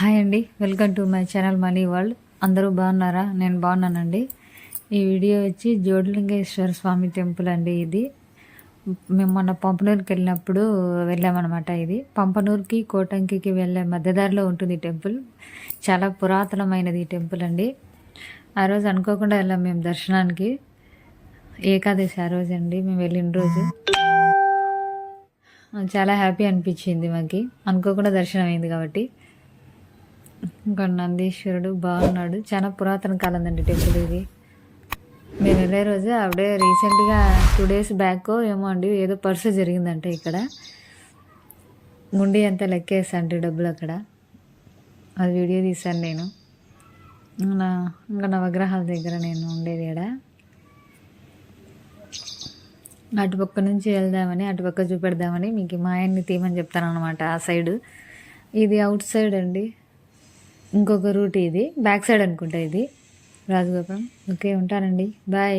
Hi అండి. Welcome to my channel money world. అందరూ బాగున్నారా? నేను బాగున్నానండి. ఈ వీడియో వచ్చి జోడిలింగేశ్వర స్వామి టెంపుల్ అండి ఇది. మేము మొన్న పంపనూరుకి వెళ్ళినప్పుడు వెళ్ళామన్నమాట ఇది. పంపనూరుకి కోటంకికి వెళ్ళే మధ్యదారిలో ఉంటుంది ఈ టెంపుల్. చాలా పురాతనమైనది ఈ టెంపుల్ అండి. ఆ రోజు అనుకోకుండా వెళ్ళాం మేము దర్శనానికి. ఏకాదశి ఆ రోజు అండి. మేము వెళ్ళిన రోజు. చాలా హ్యాపీ అనిపించింది మాకు. అనుకోకుండా దర్శనం అయింది కాబట్టి. ఇంకా నందీశ్వరుడు బాగున్నాడు. చాలా పురాతన కాలం అండి టెంపుల్ ఇది. మేము వెళ్ళే రోజు అప్పుడే రీసెంట్గా టూ డేస్ బ్యాక్ ఏమో అండి ఏదో పర్సు జరిగిందంట ఇక్కడ. ముండి అంతా లెక్కేసండి డబ్బులు అక్కడ. అది వీడియో తీశాను నేను. నా ఇంకా నవగ్రహాల దగ్గర నేను ఉండేది ఇక్కడ. అటుపక్క నుంచి వెళ్దామని అటుపక్క చూపెడదామని మీకు మా ఆయన్ని తీయమని చెప్తాను అనమాట ఆ సైడు. ఇది అవుట్ సైడ్ అండి. ఇంకొక రూట్ ఇది. బ్యాక్ సైడ్ అనుకుంటా ఇది. రాజగోపురం. ఓకే ఉంటానండి. బాయ్